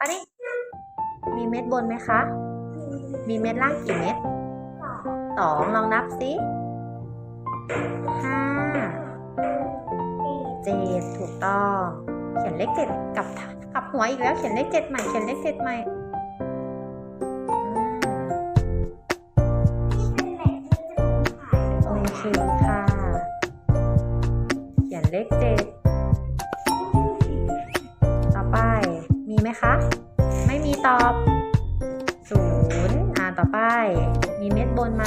ข้อนี้มีเม็ดบนไหมคะ มีเม็ดล่างกี่เม็ดสองลองนับสิห้าเจ็ดถูกต้อง เขียนเลขเจ็ดกับกับหัวอีกแล้วเขียนเลขเจ็ดใหม่เขียนเลขเจ็ดใหม่โอเคค่ะ เขียนเลขเจ็ด ไม่มีตอบศูนย์อ่าต่อไป มีเม็ดบนไหม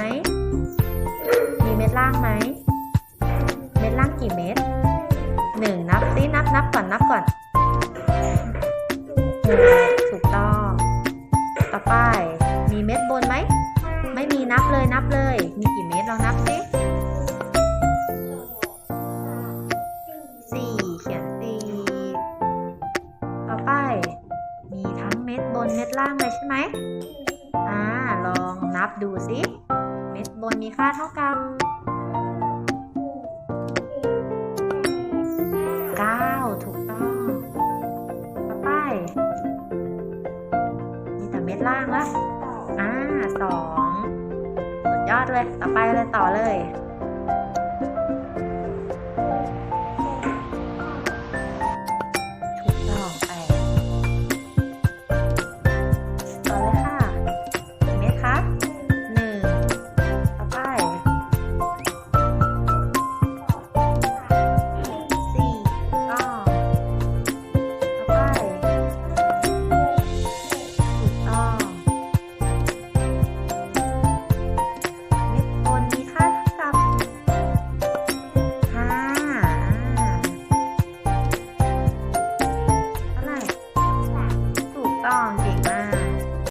มีเม็ดล่างไหม เม็ดล่างกี่เม็ดหนึ่งนับซินับนับก่อนนับก่อนหนึ่งถูกต้อง ต่อไป มีเม็ดบนไหม ไม่มีนับเลยนับเลย มีกี่เม็ดลองนับซิ เม็ดบนเม็ดล่างเลยใช่ไหมอ่า ลองนับดูสิ เม็ดบนมีค่าเท่ากับเก้าถูกต้องต่อไปมีแต่เม็ดล่างล้วอ่าสองสุดยอดเลย ต่อไปเลยต่อเลย